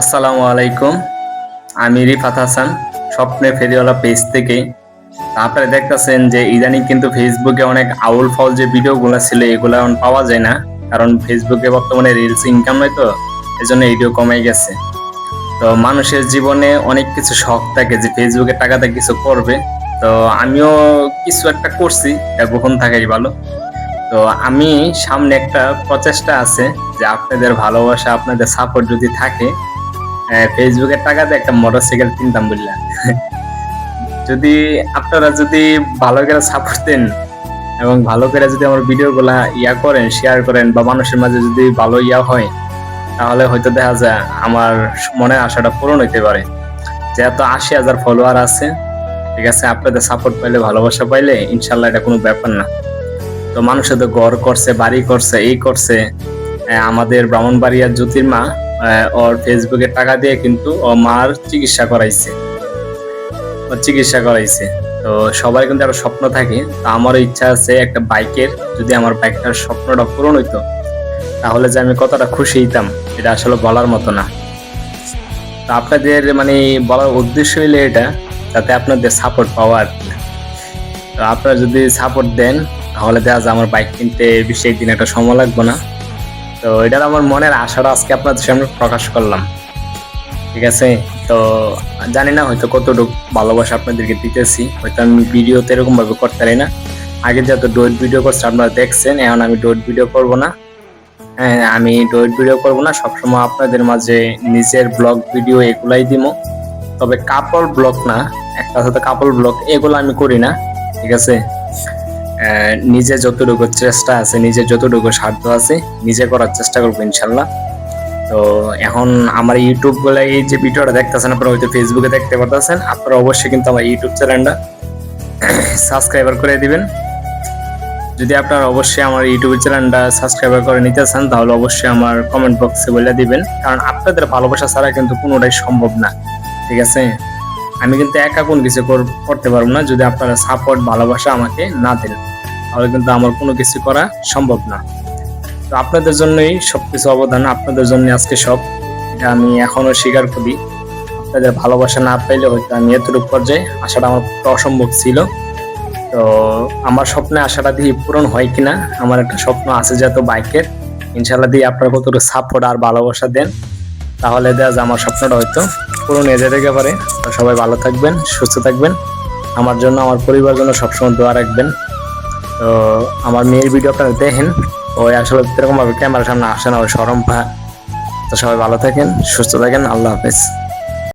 আসসালামু আলাইকুম। আমি রিফাত হাসান, স্বপ্নে ফেরিওয়ালা পেজ থেকে। আপনারা দেখতেছেন যে ইদানিং কিন্তু ফেসবুকে অনেক আউল ফাউল যে ভিডিওগুলো ছিল, এগুলো এখন পাওয়া যায় না। কারণ ফেসবুকে বর্তমানে রিলস ইনকাম নয় তো, এজন্য ভিডিও কমে গেছে। তো মানুষের জীবনে অনেক কিছু শখ থাকে যে ফেসবুকে টাকাতে কিছু করবে। তো আমিও কিছু একটা করছি গোপন থাকাই ভালো। তো আমি সামনে একটা প্রচেষ্টা আছে যে আপনাদের ভালোবাসা, আপনাদের সাপোর্ট যদি থাকে ফেসবুকের টাকাতে একটা মোটরসাইকেল কিনতাম বললাম যদি আপনারা যদি ভালো করে সাপোর্ট দেন এবং ভালো করে যদি আমার ভিডিওগুলা ইয়া করেন শেয়ার করেন বা মানুষের মাঝে যদি ভালো ইয়া হয়, তাহলে হয়তো দেখা যায় আমার মনের আশাটা পূরণ হইতে পারে। যেহেতু আশি হাজার ফলোয়ার আছে, ঠিক আছে, আপনাদের সাপোর্ট পাইলে, ভালোবাসা পাইলে ইনশাল্লাহ এটা কোনো ব্যাপার না। তো মানুষের তো ঘর করছে, বাড়ি করছে, এই করছে আমাদের ব্রাহ্মণবাড়িয়ার জ্যোতির্মা ওর ফেসবুকে টাকা দিয়ে কিন্তু ও মার চিকিৎসা করাইছে। ওর চিকিৎসা করাইছে। তো সবার কিন্তু একটা স্বপ্ন থাকে, তো আমারও ইচ্ছা আছে একটা বাইকের, যদি আমার বাইকটার স্বপ্নটা পূরণ হইতো, তাহলে যে আমি কতটা খুশি হইতাম, এটা আসলে বলার মতো না। তো আপনাদের মানে বলার উদ্দেশ্য হইলে এটা, যাতে আপনাদের সাপোর্ট পাওয়া আর কি। তো আপনারা যদি সাপোর্ট দেন, তাহলে দেখা যায় আমার বাইক কিনতে বেশি দিন একটা সময় লাগবে না। তো এটার আমার মনের আশাটা আজকে আপনাদের সামনে প্রকাশ করলাম। ঠিক আছে? তো জানি না হয়তো কতটুকু ভালোবাসা আপনাদেরকে দিতেছি। হয়তো আমি ভিডিওতে এরকম ভাবে করতে পারি না। আগে যত ডোয়েট ভিডিও করছে আপনারা দেখছেন, এখন আমি ডোয়েট ভিডিও করব না। হ্যাঁ আমি ডোয়েট ভিডিও করব না, সবসময় আপনাদের মাঝে নিজের ব্লগ ভিডিও এগুলাই দিব তবে কাপড় ব্লগ না, একটা সাথে কাপড় ব্লগ, এগুলো আমি করি না। ঠিক আছে? নিজে যতটুকু চেষ্টা আছে, নিজে যতটুকু সাধ্য আছে, নিজে করার চেষ্টা করব ইনশাল্লাহ। তো এখন আমার ইউটিউব বলে এই যে ভিডিওটা দেখতেছেন, আপনারা হয়তো ফেসবুকে দেখতে পারতেছেন, আপনারা অবশ্যই কিন্তু আমার ইউটিউব চ্যানেলটা সাবস্ক্রাইবার করে দিবেন। যদি আপনারা অবশ্যই আমার ইউটিউব চ্যানেলটা সাবস্ক্রাইবার করে নিতে চান, তাহলে অবশ্যই আমার কমেন্ট বক্সে বলে দিবেন। কারণ আপনাদের ভালোবাসা ছাড়া কিন্তু কোনোটাই সম্ভব না। ঠিক আছে? আমি কিন্তু একা কোন কিছু কর- করতে পারব না যদি আপনারা সাপোর্ট ভালোবাসা আমাকে না দেন। তাহলে কিন্তু আমার কোনো কিছু করা সম্ভব না। তো আপনাদের জন্যই সবকিছু অবদান, আপনাদের জন্য আজকে সব। এটা আমি এখনও স্বীকার করি। আপনাদের ভালোবাসা না পাইলে হয়তো আমি এতটুকু পর্যায়ে আশাটা আমার অসম্ভব ছিল। তো আমার স্বপ্নে আশাটা দিয়ে পূরণ হয় কিনা, আমার একটা স্বপ্ন আছে যেহেতু বাইকের। ইনশাল্লাহ দিয়ে আপনারা কতটুকু সাপোর্ট আর ভালোবাসা দেন, তাহলে দেখা যায় আমার স্বপ্নটা হয়তো পূরণ নেজে থেকে পারে সবাই ভালো থাকবেন, সুস্থ থাকবেন। আমার জন্য, আমার পরিবার জন্য সবসময় দোয়া রাখবেন। তো আমার মেয়ের ভিডিও আপনারা দেখেন ওই আসলে এরকমভাবে ক্যামেরার সামনে আসে না ওই সরম পা তো সবাই ভালো থাকেন, সুস্থ থাকেন, আল্লাহ হাফেজ।